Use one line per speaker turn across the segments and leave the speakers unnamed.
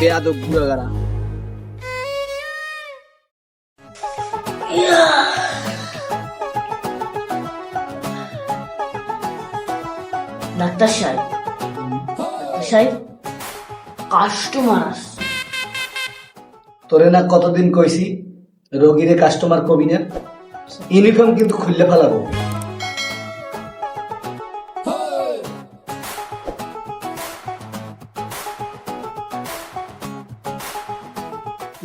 বেয়াদব
ডাক্তার সাহেব ডাক্তার সাহেব কাস্টমার আসছে
তোরে না কতদিন কইছি রোগীরে কাস্টমার কবি না। ইউনিফর্ম কিন্তু খুললে ফেলাবো।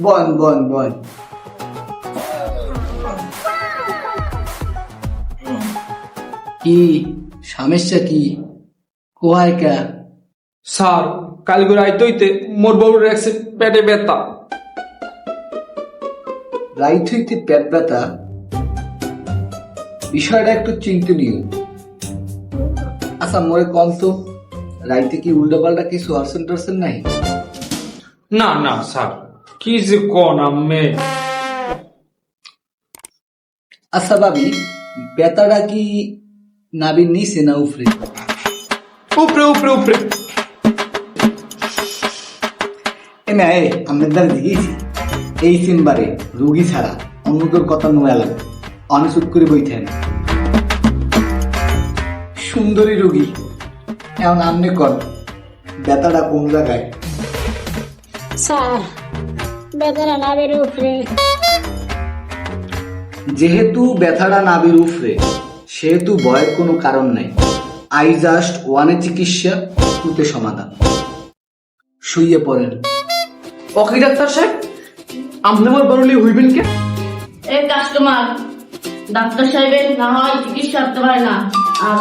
বন বন বন। কি সমস্যা কি? কোয়ায় কা?
স্যার কালকে রাইতে হইতে মোর বউর একসে পেটে ব্যথা।
রাইট হইতে পেট ব্যথা? বিষয়টা একটু চিন্তনীয় আচ্ছা মোরে কম তো রাইতে কি উল্টো পাল্টা কিছু হারসেন টারসেন নাই?
না না স্যার। কি যে কোন আম্মে
আচ্ছা ভাবি ব্যথাটা কি নাবির নিচে না উফরে
উপরে উপরে উপরে
এ না এ আমরা দ্বারা এই চেম্বারে রুগী ছাড়া অন্য কেউ কথা নোয়া লাগে অনেক করে বইতেন সুন্দরী রুগী এমন আমনে কর ব্যথাটা কোন জায়গায়
স্যার বেদনা নামের উপরে
যেহেতু ব্যথাটা নাবির উফরে সেহেতু ভয়ের কোনো কারণ নাই। আই জাস্ট ওয়ানে চিকিৎসা টুতে সমাধান। শুইয়ে পড়েন।
ওকে ডাক্তার সাহেব আপনি আমার বড়লি হইবেন কে?
এ কাস্টমার ডাক্তার সাহেবের না হয় চিকিৎসা করতে পারে না। আর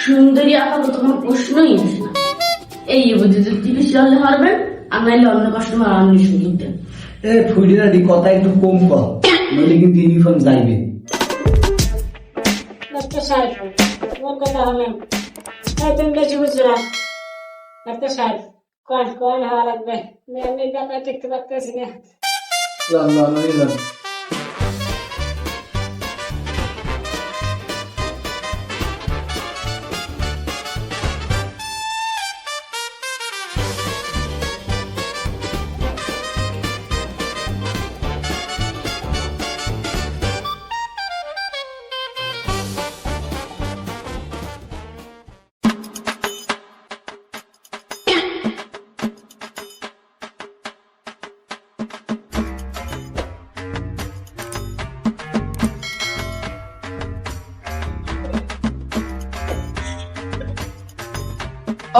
সুন্দরী আপাতত কোনো প্রশ্নই আসে না। এই বুঝে যদি চিকিৎসা হলে পারবেন আর নাইলে অন্য কাস্টমার আপনি সুযোগ দেন
এ ফুডিনারি কথা একটু কম কর। নইলে কিন্তু ইউনিফর্ম যাইবে।
ডাক্তার সাহেব কোন কথা হবে। এই তুমি বেশি বুঝছ না। ডাক্তার সাহেব কোন কোন হওয়া লাগবে। আমি ব্যাপার দেখতে পারতেছি না।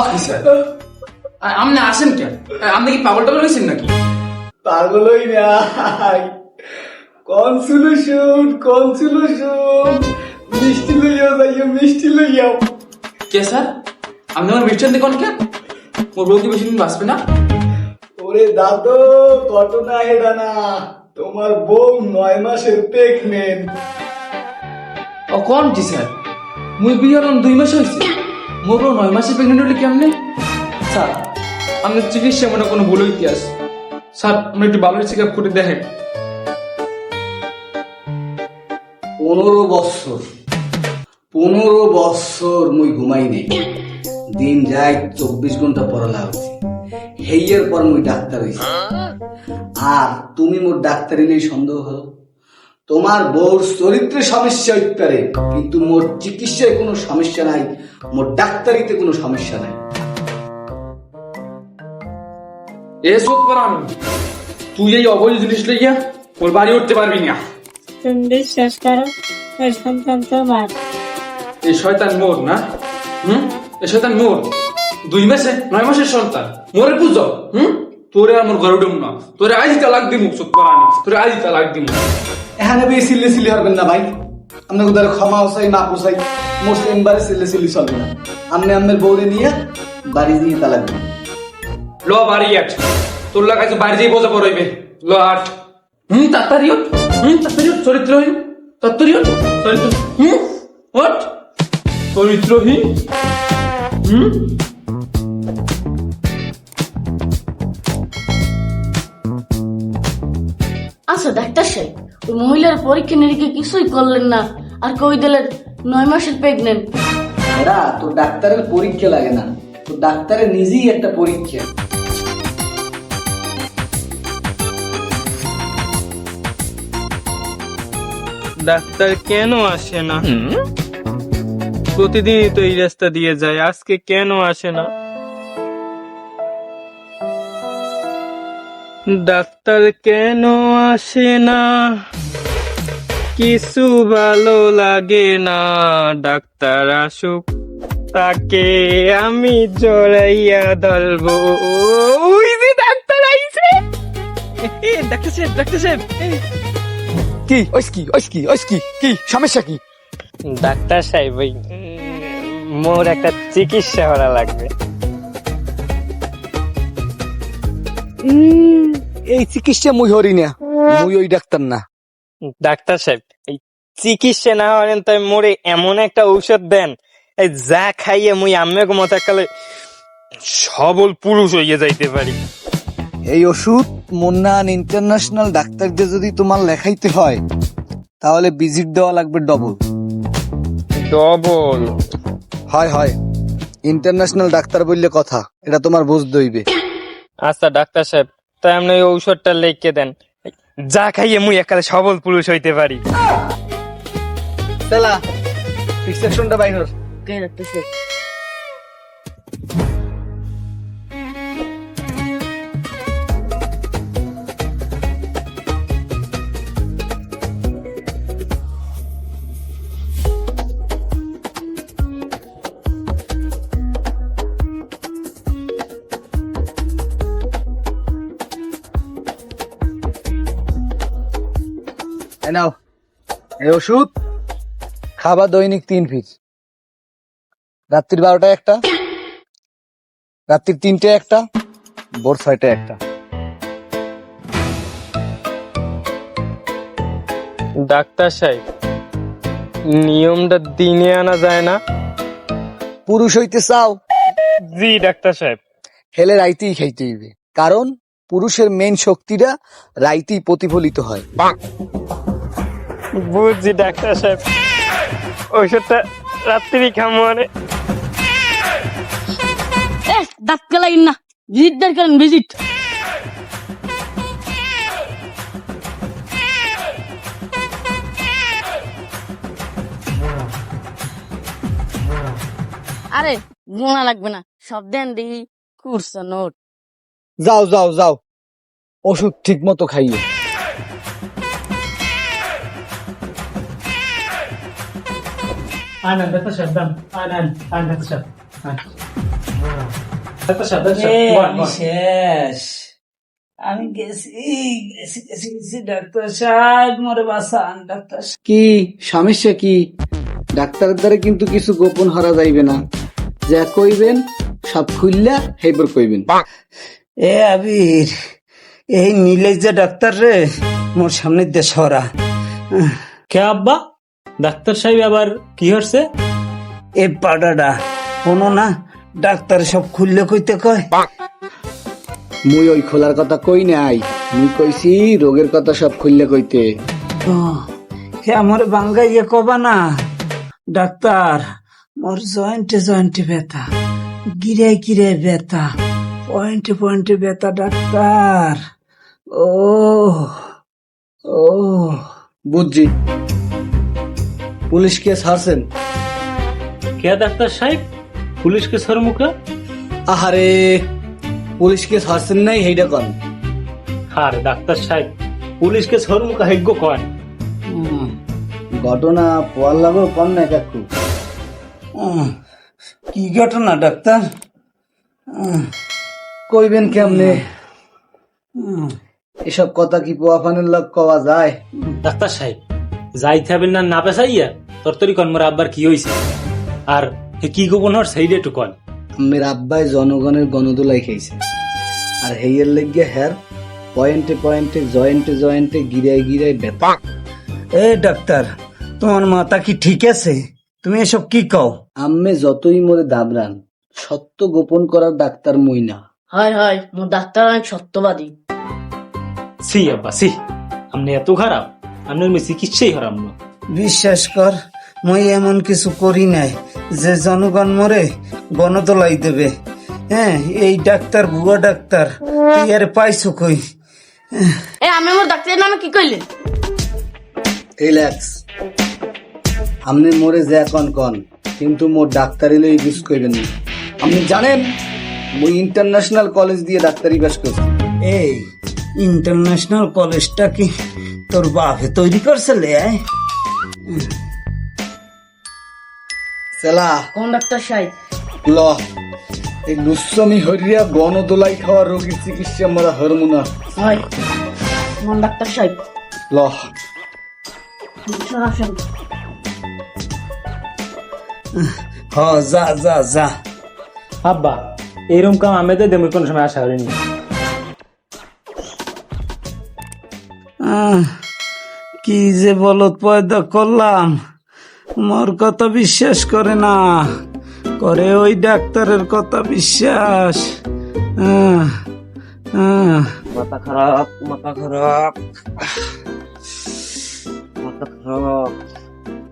Okay sir? আপনি আসেন কেন? আপনি কি পাগল টাগল হয়েছেন নাকি?
পাগলই নাই। কোন সলিউশন কোন সলিউশন মিষ্টি লইয়াও যাইও মিষ্টি লইয়াও
কে স্যার? আপনি আমার মিষ্টি আনতে কোন কেন? মোর বউ কি বেশি দিন বাঁচবে না?
ওরে দাদু ঘটনা এটা না। তোমার বউ নয় মাসের প্রেগনেন্ট
ও কোন কি স্যার? মুই বিয়ে দুই মাস হয়েছে মোর বউ নয় মাসে প্রেগনেন্ট হলে কেমনে? স্যার আপনার চিকিৎসা মনে কোনো ভুল ইতিহাস। স্যার আপনি একটু ভালো চেক আপ করে দেখেন।
পনেরো বৎসর পনেরো বৎসর মুই ঘুমাই নেই। দিন যায় চব্বিশ ঘণ্টা পড়ালা হচ্ছে হেইয়ের পর মুই ডাক্তার হইছি। আর তুমি মোর ডাক্তারিলেই সন্দেহ হলো? তোমার বউর চরিত্রে সমস্যা পারে কিন্তু মোর চিকিৎসায় কোনো সমস্যা নাই মোর ডাক্তারিতে কোনো সমস্যা নাই।
এ করানো তুই এই অবৈধ জিনিস লইয়া ওর বাড়ি উঠতে পারবি না।
তুমি বিশ্বাস করো এই তোমার
এই শয়তান মোর না? হুম? এই শয়তান মোর? দুই মাসে? নয় মাসের সন্তান? মোরে পুজো হুম? তোরে আমার ঘরে উঠুম না। তোরে আজ তালাক দিমু করানি তোরে আজ তালাক দিমু।
এখানে বেশি সিল্লে সিলি হবেন না ভাই। আপনাকে ধরে ক্ষমা চাই মাপ চাই মোর চেম্বারে সিল্লে সিলি চলবে না। আপনি আপনার বউরে নিয়ে বাড়ি দিয়ে তালাক দিন।
ল বাড়ি আট। তোর লাগাইছে বাড়ি যেই বোঝা পড়াইবে। ল আট। হুম তাড়াতাড়ি ওঠ। হুম তাড়াতাড়ি ওঠ। চরিত্রহীন। তাড়াতাড়ি চরিত্র হুম ওঠ। চরিত্রহীন। হুম।
আচ্ছা ডাক্তার সাহেব মহিলার পরীক্ষা নিরীক্ষা কিছুই করলেন না। আর কই দিলেন নয় মাসের প্রেগনেন্ট
এরা তো ডাক্তারের পরীক্ষা লাগে না। তো ডাক্তারের নিজেই একটা পরীক্ষা।
ডাক্তার কেন আসে না? প্রতিদিনই তো এই রাস্তা দিয়ে যায় আজকে কেন আসে না? ডাক্তার কেন আসে না? কিছু ভালো লাগে না ডাক্তার আসুক। তাকে আমি জড়াইয়া ধরবো। ওই যে ডাক্তার আইছে। ডাক্তার সাহেব ডাক্তার সাহেব
কি ওইস কি ওইস কি ওইস কি কি সমস্যা কি?
ডাক্তার সাহেব ওই মোর একটা চিকিৎসা করা লাগবে।
এই চিকিৎসা মুই হরি না। মুই ওই ডাক্তার না।
ডাক্তার সাহেব এই চিকিৎসা না হলেন তাই মোরে এমন একটা ঔষধ দেন এই যা খাইয়ে মুই আম্মেক মতো কালে সবল পুরুষ হইয়া যাইতে পারি।
এই ওষুধ মুন্নান ইন্টারন্যাশনাল ডাক্তারদের যদি তোমার লেখাইতে হয় তাহলে ভিজিট দেওয়া লাগবে ডবল।
ডবল?
হয় হয়। ইন্টারন্যাশনাল ডাক্তার বললে কথা এটা তোমার বুঝতে হইবে।
আচ্ছা ডাক্তার সাহেব তাই আপনি ওই ঔষধটা লিখে দেন। যা খাইয়ে মুই একালে সবল পুরুষ হইতে পারি।
চলা ফিক্সেশনটা বাইর
কে ডাক্তার সাহেব?
নাও। এই ওষুধ খাবার দৈনিক তিন পিস রাত্রির বারোটায় একটা রাত্রির তিনটে একটা ভোর ছয়টায় একটা।
ডাক্তার সাহেব নিয়মটা দিনে আনা যায় না।
পুরুষ হইতে চাও?
জি ডাক্তার সাহেব।
হেলে রাইতেই খাইতে হইবে। কারণ পুরুষের মেন শক্তিটা রাইতেই প্রতিফলিত হয়।
বুঝছি ডাক্তার সাহেব। ওষুধটা রাত্রি খামো মানে
এ দাঁত কেলাইন না ভিজিট দরকার ভিজিট। আরে গোনা লাগবে না সব দেন দেখি কুরসা নোট।
যাও যাও যাও ওষুধ ঠিক মতো খাইয়ে।
সাহেব ডাক্তার
এ,
সাহেব বল,
আমি
বল।
শেষ আমি গেছি গেছি গেছি গেছি ডাক্তার সাহেব মরে বাসান ডাক্তার
কি সমস্যা কি? ডাক্তারের দ্বারা কিন্তু কিছু গোপন হারা যাইবে না। যা কইবেন সব খুললা হেবার কইবেন।
এ আবির এই নীলেশ যে ডাক্তার রে মোর সামনে দিয়ে সরা
কে আব্বা? ডাক্তার সাহেব আবার কি হচ্ছে?
এ পাডাডা কোনো না ডাক্তার সব খুললে কইতে কয়।
মুই ওই খোলার কথা কই নাই মুই কইছি রোগের কথা সব খুললে কইতে।
ও, হে আমার বাঙ্গাইয়ে কবা না। ডাক্তার মোর জয়েন্টে জয়েন্টে ব্যথা গিরে গিরে ব্যথা পয়েন্টে পয়েন্টে ব্যথা ডাক্তার। ও ও।
বুঝছি। পুলিশ কেস হারছেন
কে ডাক্তার সাহেব? পুলিশ কে? পুলিশকে সরমুখে
আহারে পুলিশ কেস হারছেন নাই হেইটা কন।
আর ডাক্তার সাহেব পুলিশকে সরমুখে হেগ্য
উম,
ঘটনা পোয়ার লাগো কন না কাকু
কি। ঘটনা ডাক্তার?
কইবেন কেমনে? এসব কথা কি পোয়াফানের লোক কওয়া যায়?
ডাক্তার সাহেব যাইতে হবেন না না পেশাইয়া তরতরি কন মোর আব্বার কি হইছে? আর হে কি গোপন হর সেইটা একটু কন।
আমের আব্বাই জনগণের গণদোলাই খাইছে। আর হেইয়ের লেগে হ্যার পয়েন্টে পয়েন্টে জয়েন্টে জয়েন্টে গিরায় গিরায় ব্যথা
এ ডাক্তার তোমার মাথা কি ঠিক আছে? তুমি এসব কি কও?
আম্মে যতই মোরে দাবরান সত্য গোপন করার ডাক্তার মই না।
হয় হয় মোর ডাক্তার অনেক সত্যবাদী।
সি আব্বা সি আপনি এত খারাপ আপনার মেয়ে চিকিৎসাই হারাম না।
বিশ্বাস কর মই এমন কিছু করি নাই যে জনগণ মরে গণদোলাই দেবে। হ্যাঁ এই ডাক্তার ভুয়া ডাক্তার তুই আরে পাইছো কই?
এ আমি আমার ডাক্তারের নামে কি কইলেন
রিল্যাক্স। আপনি মোরে যে কন কন কিন্তু মোর ডাক্তারি লই ইউজ করবেন না। আপনি জানেন মই ইন্টারন্যাশনাল কলেজ দিয়ে ডাক্তারি পাস করছি।
এই ইন্টারন্যাশনাল কলেজটা কি তোর বাপে তৈরি করছে লে আয়?
সেলা।
কোন ডাক্তার সাহেব?
ল। এই লুসমি হরিয়া গণদোলাই খাওয়া রোগীর চিকিৎসা আমরা হরমু না
হয়। কোন ডাক্তার সাহেব?
ল।
আসেন।
হ যা যা যা।
আব্বা এরকম কাম আমি তো দেবো কোনো সময় আশা করিনি।
আহ, কি যে বলত পয়দা করলাম? মোর কথা বিশ্বাস করে না। করে ওই ডাক্তারের কথা বিশ্বাস। আহ, আহ।
মাথা খারাপ মাথা খারাপ। মাথা খারাপ।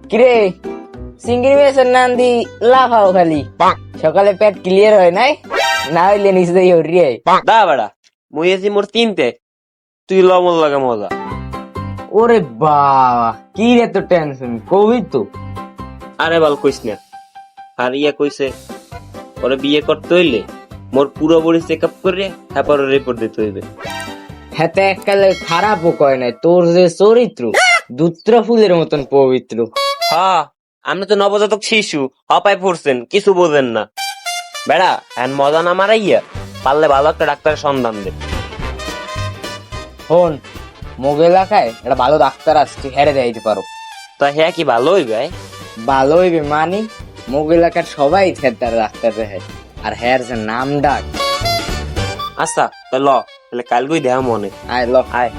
কিরে চিংড়ি মাছের নাম দি লাফাও খালি। সকালে পেট ক্লিয়ার হয় নাই? না হইলে নিচে দিয়ে হরিয়ে
দা বাড়া মুই আছি মোর তিনটে। তুই লমল লাগে মজা।
ওরে বাবা কি রে তো টেনশন কবি তো।
আরে বাল কইস না। আর ইয়া কইছে ওরে বিয়ে করতে হইলে মোর পুরো বডি চেক আপ করে তারপর রিপোর্ট দিতে হইবে।
হাতে এককালে খারাপও কয় নাই। তোর যে চরিত্র দুত্র ফুলের মতন পবিত্র।
হ্যাঁ আপনি তো নবজাতক শিশু হপায় পড়ছেন কিছু বোঝেন না। বেড়া এখন মজা না মারাইয়া পারলে ভালো একটা ডাক্তারের সন্ধান দে।
হন মোগ এলাকায় একটা ভালো ডাক্তার আসছে হেরে দেখাইতে পারো।
তা হ্যাঁ কি ভালো হইবে
ভালো হইবে মানি মোগ এলাকার সবাই তার ডাক্তার দেখে আর হ্যার যে নাম ডাক।
আচ্ছা তা ল তাহলে কালকেই দেওয়া মনে?
আয় ল।
আয়।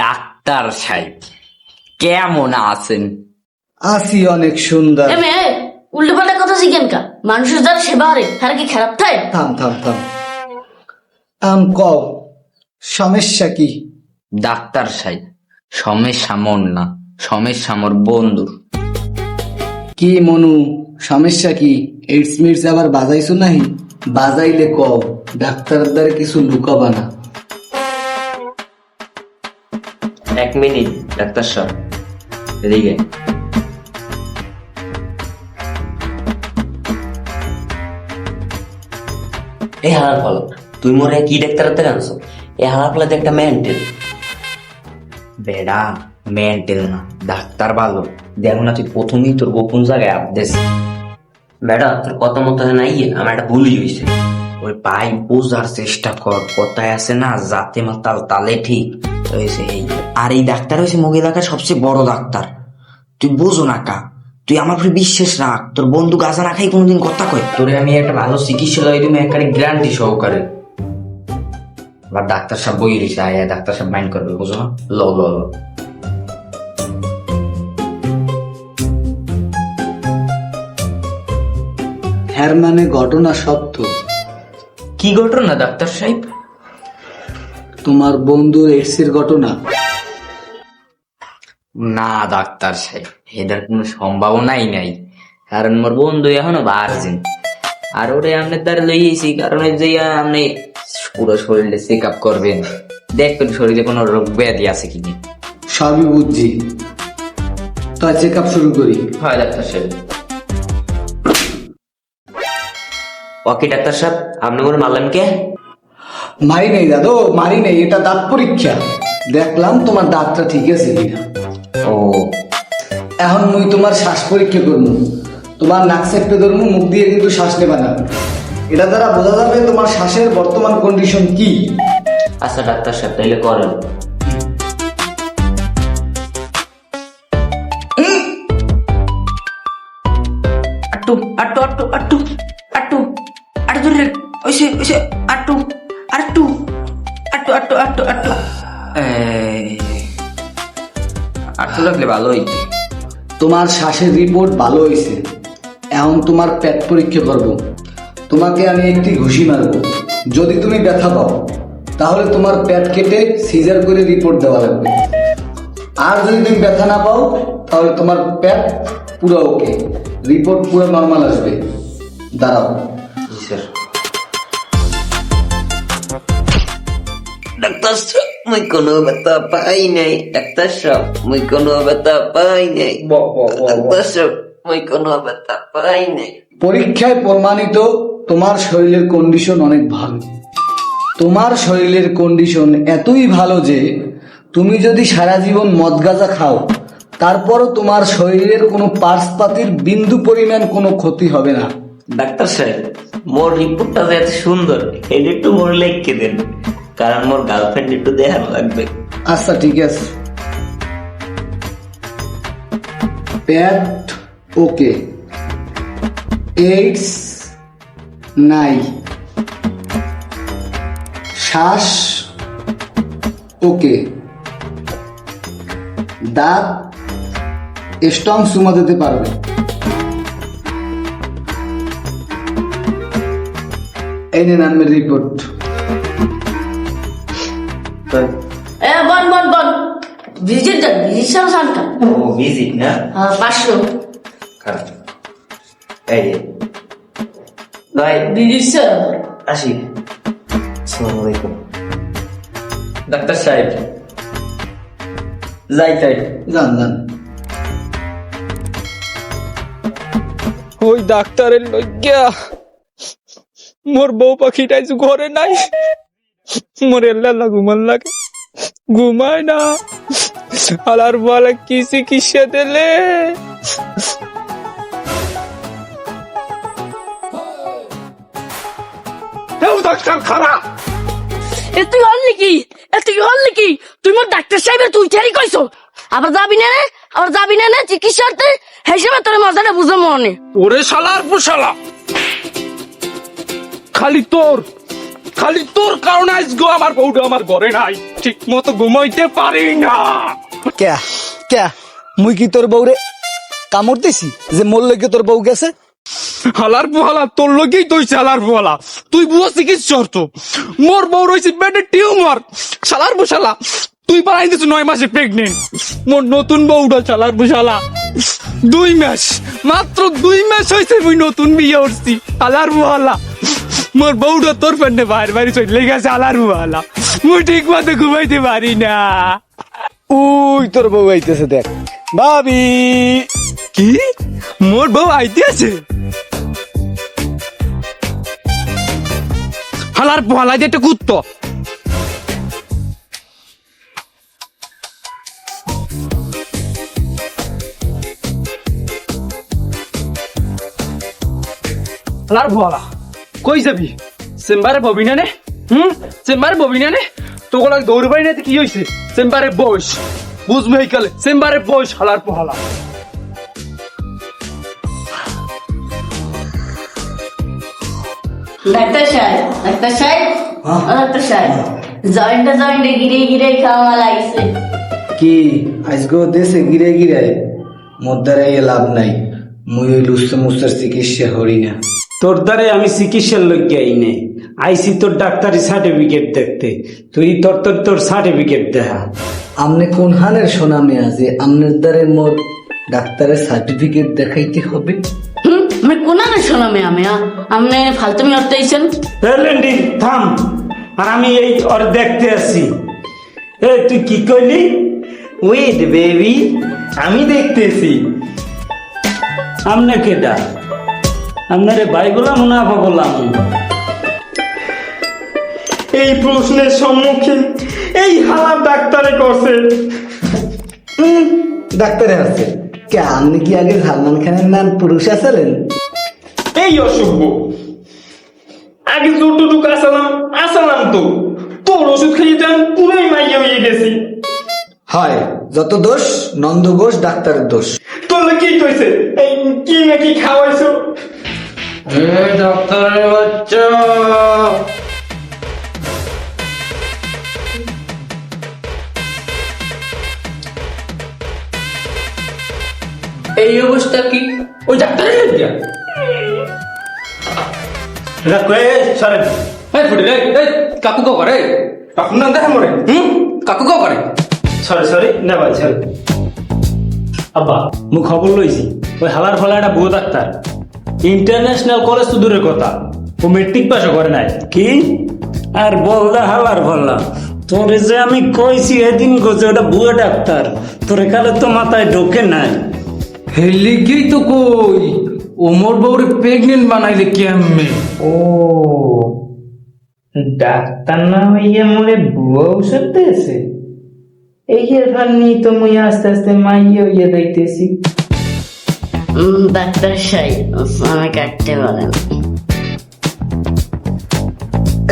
ডাক্তার সাহেব কেমন আছেন?
আসি অনেক সুন্দর।
এ মেয়ে উল্টো পাল্টা কথা শিখেন কা? মানুষের যার সেবা হারে তার কি খারাপ থাকে
থাম থাম থাম। আম কও। সমস্যা কি?
ডাক্তার সাহেব সমস্যা মন না সমস্যা আমার বন্ধুর।
কি মনু সমস্যা কি? এইডস মিটস আবার বাজাইছো নাহি? বাজাইলে কও ডাক্তারের দ্বারা কিছু লুকাবা না।
এক মিনিট ডাক্তার সাহেব। এদিকে। এই হালার ফল তুই মোরে কি ডাক্তার হাতে আনছো? এই হালার ফলে একটা মেন্টেল
বেড়া মেন্টেল না, ডাক্তার ভালো। দেখো না তুই প্রথমেই তোর গোপন জায়গায় আবদেশ
ম্যাডাম তোর কথা মতো নাই, আমার একটা ভুলই হয়েছে।
ওই পাই বোঝার চেষ্টা কর, কথায় আছে না, জাতে মাতাল তালে ঠিক হয়েছে এই। আর এই ডাক্তার হয়েছে মগ এলাকার সবচেয়ে বড় ডাক্তার। তুই বোঝো না কা, তুই আমার উপরে বিশ্বাস রাখ। তোর বন্ধু গাঁজা না খাই কোনোদিন কথা কয়। তোরে আমি একটা ভালো চিকিৎসালয় তুমি একেবারে গ্যারান্টি সহকারে। আবার ডাক্তার সাহেব বই রয়েছে আয় ডাক্তার সাহেব মাইন্ড করবে বুঝো? না ল ল ল।
হ্যার মানে ঘটনা সত্য।
কি ঘটনা ডাক্তার সাহেব?
তোমার বন্ধুর এইডস এর ঘটনা।
না ডাক্তার সাহেব এটার কোনো সম্ভাবনাই নাই কারণ মোর বন্ধু এখনও ভার্জিন আর ওরে আপনি তার লইয়েছি কারণ যে আপনি পুরো শরীরে চেক আপ করবেন। দেখবেন শরীরে কোনো রোগ ব্যাধি আছে কিনা।
সবই বুঝছি। তা চেক আপ শুরু করি।
হয় ডাক্তার সাহেব।
ওকে ডাক্তার সাহেব আপনি করে মারলেন কে?
মারি নেই দাদু মারি নেই এটা দাঁত পরীক্ষা। দেখলাম তোমার দাঁতটা ঠিক আছে কিনা।
ও।
এখন মুই তোমার শ্বাস পরীক্ষা করব তোমার নাক চেপে ধরবো মুখ দিয়ে কিন্তু শ্বাস নেবা না। এটা দ্বারা বোঝা যাবে তোমার শ্বাসের বর্তমান কন্ডিশন কি।
আচ্ছা ডাক্তার সাহেব তাইলে করেন।
আট্টু আট্টু আট্টু আট্টু আট্টু আট্টু ধরে ওইসে ওইসে আট্টু আট্টু আট্টু আট্টু আট্টু আট্টু। এই, আট্টু রাখলে ভালো হইতে।
তোমার শ্বাসের রিপোর্ট ভালো হয়েছে এখন তোমার পেট পরীক্ষা করব। তোমাকে আমি একটি ঘুষি মারব। যদি তুমি ব্যথা পাও তাহলে তোমার পেট কেটে সিজার করে রিপোর্ট দেওয়া লাগবে। আর যদি তুমি ব্যথা না পাও তাহলে তোমার পেট পুরো ওকে। রিপোর্ট পুরো নর্মাল আসবে। দাঁড়াও।
স্যার। ডাক্তার সাহেব মুই কোনো ব্যথা পাই নাই। ডাক্তার সাহেব মুই কোনো ব্যথা পাই নাই। ডাক্তার সাহেব মুই কোনো ব্যথা পাই নাই।
পরীক্ষায় প্রমাণিত তোমার শরীরের কন্ডিশন অনেক ভালো। তোমার শরীরের কন্ডিশন এতই ভালো যে তুমি যদি সারা জীবন মদ গাঁজা খাও তারপরও তোমার শরীরের কোনো পার্সপাতির বিন্দু পরিমাণ কোনো ক্ষতি হবে না।
ডাক্তার সাহেব মোর রিপোর্টটা যে এত সুন্দর এটা একটু মোর লেখকে দেন কারণ মোর গার্লফ্রেন্ড একটু দেখার লাগবে।
আচ্ছা ঠিক আছে। পেট ওকে এইডস নাই। শ্বাস ওকে। দাঁত স্ট্রং সুমা দিতে পারবে। এই নিন আমের রিপোর্ট
এ বন বন বন ভিজিট সামসানটা
ও ভিজিট না?
হ্যাঁ পাঁচশো।
খারাপ। এই যে। ভাই
ভিজিট স্যার
আসি। আসসালামু আলাইকুম।
ডাক্তার সাহেব। যাই তাই।
জান জান
ওই ডাক্তারের লজ্ঞা মোর বউ পাখিটা আজ ঘরে নাই মোর এল্লা ঘুমান লাগে। ঘুমায় না। আলার বলে কি চিকিৎসা দিলে? ডাক্তার খারাপ।
এ তুই হল নাকি? এ তুই হল নাকি? তুই মোর ডাক্তার সাহেবের তুই ঠেরি কইছো আবার যাবি না রে আবার যাবি না না? চিকিৎসাতে হিসেবে তোর মজাটা বুঝো মনে।
ওরে শালার পুশালা খালি তোর খালি তোর কারণে আজকে আমার বউটা আমার ঘরে নাই। ঠিক মতো ঘুমাইতে পারি না।
ক্যা ক্যা মুই কি তোর বউরে কামড়তেছি যে মোর লেগে তোর বউ গেছে?
হালার পোহালা তোর লগেই তুই শালার পোহালা। তুই বুয়া চিকিৎসর তো। মোর বউ রয়েছে পেটে টিউমার শালার বুশালা তুই বানাই দিস নয় মাসে প্রেগনেন্ট মোর নতুন বউটা শালার বুশালা। দুই মাস মাত্র দুই মাস হয়েছে মুই নতুন বিয়ে উঠছি আলার পোহালা মোর বউটা তোর পেটে বাইরে বাইরে চলে গেছে আলার পোহালা মুই ঠিক মতো ঘুমাইতে পারি না।
ওই তোর বউ আইতেছে দেখ। ভাবি।
কি? মোর বউ আইতে আছে? হালার পোহালা যে একটা কুত্তো। হালার পোহালা, কই যাবি? চেম্বারে ববি না হুম? চেম্বারে ববি না নে? তোকে লাগে দৌড় পাই না কি হয়েছে চেম্বারে বস। বুঝবি কালে, চেম্বারে বস হালার পোহালা।
ডাক্তার সাহেব ডাক্তার সাহেব ও ডাক্তার সাহেব জয়েন্টে জয়েন্টে গিরে গিরে খাওয়া লাগছে
কি? আজকেও দেশে গিরে গিরে মোদ্দারে লাভ নাই। মুই ওই লুস্তে মুস্তার চিকিৎসা না।
তোর দ্বারে আমি চিকিৎসার লজ্ঞা আইনে আইসি তোর ডাক্তারি সার্টিফিকেট দেখতে। তুই তোর তোর তোর সার্টিফিকেট দেখা।
আমনে কোন হানের সোনা মেয়া যে আমনের দ্বারে মোর ডাক্তারের সার্টিফিকেট দেখাইতে হবে?
আমি কোনানে শোনা মেয়া মেয়া আপনি ফালতুমি অর্থাইছেন
লেন্ডি থাম আর আমি এই ওর দেখতে আসি এ তুই কি কইলি ওয়েট বেবি আমি দেখতেছি আমনে কেডা আপনারে ভাই বললাম না আপা বললাম এই প্রশ্নের সম্মুখীন এই হালার ডাক্তারে করছে।
ডাক্তারে আছে। কে আপনি কি আগে সালমান খানের নাম পুরুষ আছিলেন
এই অসভ্য। আগে যতটুকু আসালাম আসালাম তো। তোর ওষুধ খাইয়ে তো আমি পুরোই মাইয়া হয়ে গেছি।
হয় যত দোষ নন্দ ঘোষ ডাক্তারের দোষ।
তোর কি কইছে? এই কি নাকি খাওয়াইছো?
ডাক্তারের বাচ্চা। এই অবস্থা কি? ওই ডাক্তারের লজ্জা
সরেন।
এই ফুটে রে এই কাকু কো করে কাকু না দেখে মরে? হুম? কাকু কো করে।
সরি সরি না ভাই সরি। আব্বা মু খবর লইছি ওই হালার ফালা একটা বুয়ো ডাক্তার। ইন্টারন্যাশনাল কলেজ তো দূরের কথা ও মেট্রিক পাসও করে নাই।
কি? আর বলদা হালার বললাম তোরে যে আমি কইছি এদিন গোছে ওটা বুয়া ডাক্তার তোরে কালে তো মাথায় ঢোকে নাই।
হেলিগেই তো কই? ওমর বউরে প্রেগনেন্ট বানাইলে কেমনে?
ও ডাক্তার না হইয়া মোরে বুয়া ওষুধ দিয়েছে? এই এর নিয়ে তো মুই আস্তে আস্তে মাইয়ে হইয়া যাইতেছি
উম, ডাক্তার সাহেব আমাকে কাটতে বলেন।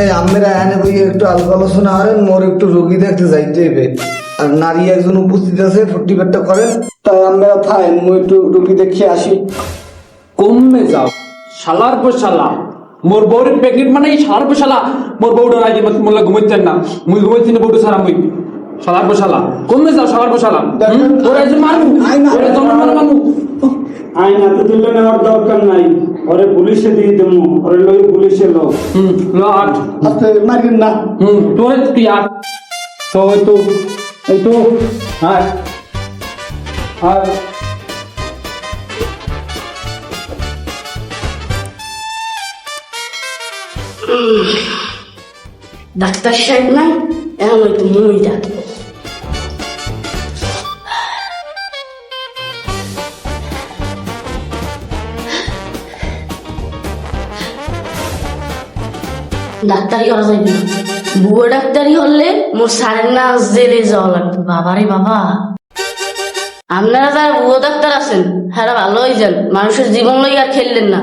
এই আমরা এনে বই একটু আলাপ আলোচনা করেন মোর একটু রোগী দেখতে যাইতে হইবে। আর নারী একজন উপস্থিত আছে বেডটা করেন তাই আমরা থাকেন মই একটু রোগী দেখিয়ে আসি।
কমে যাও। শালার পর শালা। মোর বউরে প্রেগনেন্ট বানাই শালার পর শালা। মোর বউটা রাইতে মোলা ঘুমাইতেন না। মুই ঘুমাইছি না বউটা সারা মুই। শালার পর শালা। কমে যাও শালার পর শালা। তোরা একজন মারু তোরা মারা মারু
আইন হাতে তুলে নেওয়ার দরকার নাই। ওরে পুলিশে দিয়ে দেবো। ওরে লই পুলিশে
হুম লো আট।
আচ্ছা মারিন না।
হুম তোরে তুই আট? তো এই তো হ্যাঁ। হ্যাঁ।
ডাক্তার সাহেব নাই এখন হয়তো মুই ডাকবো ডাক্তারি করা যাইবে না বুয়ো ডাক্তারি হলে মোর সাড়ে না জেলে যাওয়া লাগবে বাবারে বাবা আপনারা যারা বুয়ো ডাক্তার আছেন হ্যাঁ ভালো হয়ে যান মানুষের জীবন লই আর খেললেন না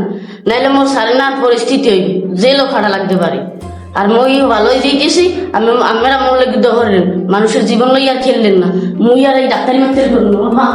নাইলে মোর সাড়ে না পরিস্থিতি হইবে জেলও খাটা লাগতে পারে। আর মই ভালোই যে গেছি আমি আমরা মোর লাগে দহরেন মানুষের জীবন লইয়া খেললেন না। মুই আর এই ডাক্তারি মাত্রের জন্য বাবা